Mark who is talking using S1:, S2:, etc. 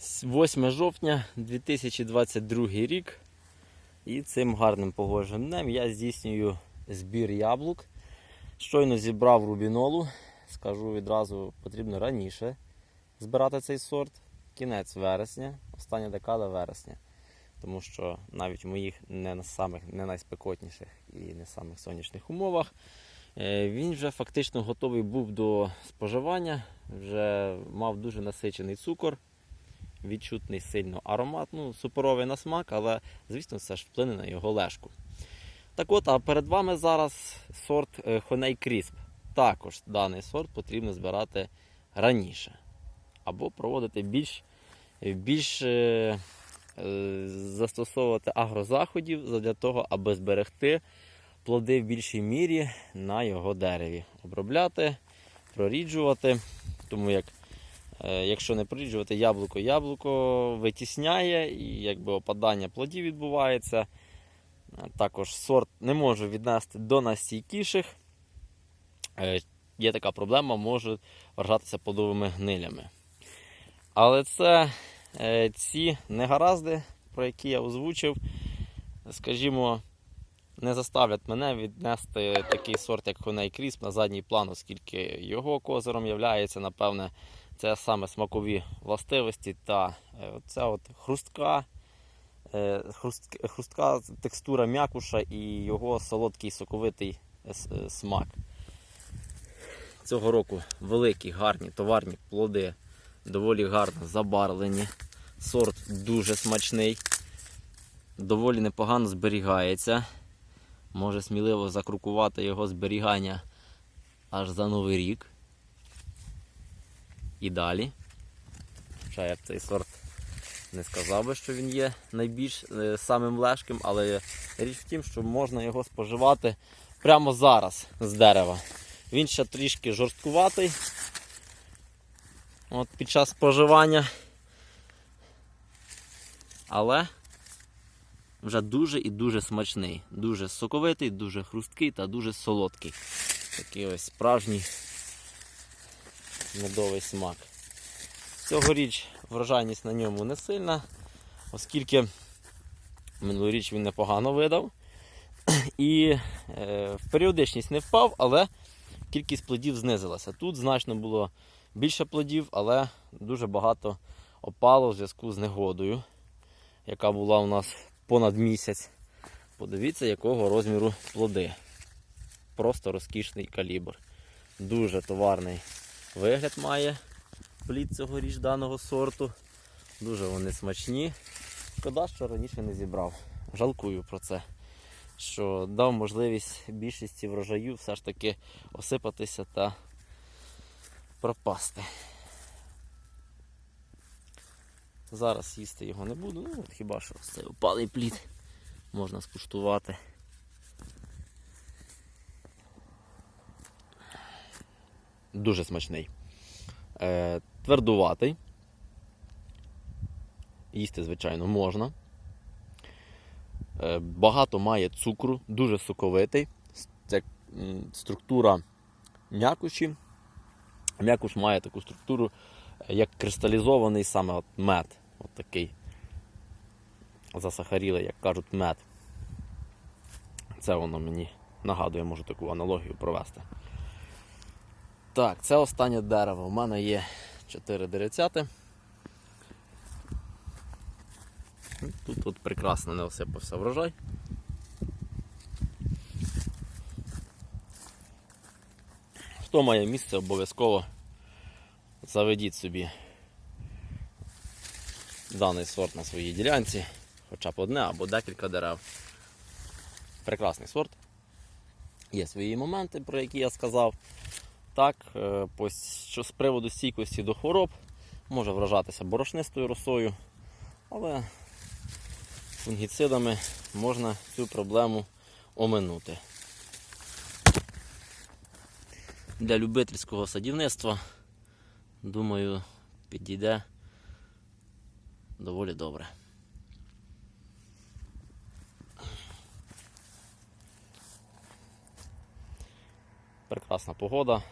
S1: 8 жовтня 2022 рік. І цим гарним погожим днем я здійснюю збір яблук. Щойно зібрав рубінолу. Скажу відразу, потрібно раніше збирати цей сорт. Кінець вересня, остання декада вересня. Тому що навіть в моїх не самих не найспекотніших і не самих сонячних умовах е, він вже фактично готовий був до споживання, вже мав дуже насичений цукор, відчутний сильно аромат, ну, супоровий на смак, але, звісно, це ж вплине на його лежку. Так от, а перед вами зараз сорт Honey Crisp. Також даний сорт потрібно збирати раніше. Або проводити більш, більш е, е, застосовувати агрозаходів для того, аби зберегти плоди в більшій мірі на його дереві. Обробляти, проріджувати. Тому як, якщо не проріджувати яблуко, яблуко витісняє і якби опадання плодів відбувається. Е, Також сорт не можу віднести до найстійкіших. Е, Є така проблема, можуть вражатися плодовими гнилями. Але це е, ці негаразди, про які я озвучив, скажімо, не заставлять мене віднести такий сорт, як Honey Crisp на задній план, оскільки його козиром є, напевне, це саме смакові властивості та е, це от хрустка, е, хрустка текстура м'якуша і його солодкий соковитий е, смак. Цього року великі, гарні товарні плоди, доволі гарно забарвлені. Сорт дуже смачний, доволі непогано зберігається. Може сміливо закрукувати його зберігання аж за Новий рік. І далі. Хоча я цей сорт не сказав би, що він є найбільш е, самим лежким, але річ в тім, що можна його споживати прямо зараз з дерева. Він ще трішки жорсткуватий. От під час споживання. Але вже дуже і дуже смачний. Дуже соковитий, дуже хрусткий та дуже солодкий. Такий ось справжній медовий смак. Цьогоріч врожайність на ньому не сильна, оскільки минулоріч він непогано видав. І е, в періодичність не впав, але кількість плодів знизилася. Тут значно було більше плодів, але дуже багато опало в зв'язку з негодою, яка була у нас понад місяць. Подивіться, якого розміру плоди. Просто розкішний калібр. Дуже товарний вигляд має плід цьогоріч даного сорту. Дуже вони смачні. Шкода, що раніше не зібрав. Жалкую про це. Що дав можливість більшості врожаю все ж таки осипатися та пропасти. Зараз їсти його не буду, ну хіба що цей опалий плід можна скуштувати. Дуже смачний. Е, твердуватий. Їсти, звичайно, можна. Е, багато має цукру, дуже соковитий. Це структура м'якуші. М'якуш має таку структуру, е, як кристалізований саме от мед. От такий засахарілий, як кажуть, мед. Це воно мені нагадує, можу таку аналогію провести. Так, це останнє дерево. У мене є 4 деревцяти. Тут от прекрасно не осипався врожай. Хто має місце, обов'язково заведіть собі даний сорт на своїй ділянці, хоча б одне або декілька дерев. Прекрасний сорт. Є свої моменти, про які я сказав. Так, е, що з приводу стійкості до хвороб може вражатися борошнистою росою, але фунгіцидами можна цю проблему оминути. Для любительського садівництва, думаю, підійде доволі добре. Прекрасна погода,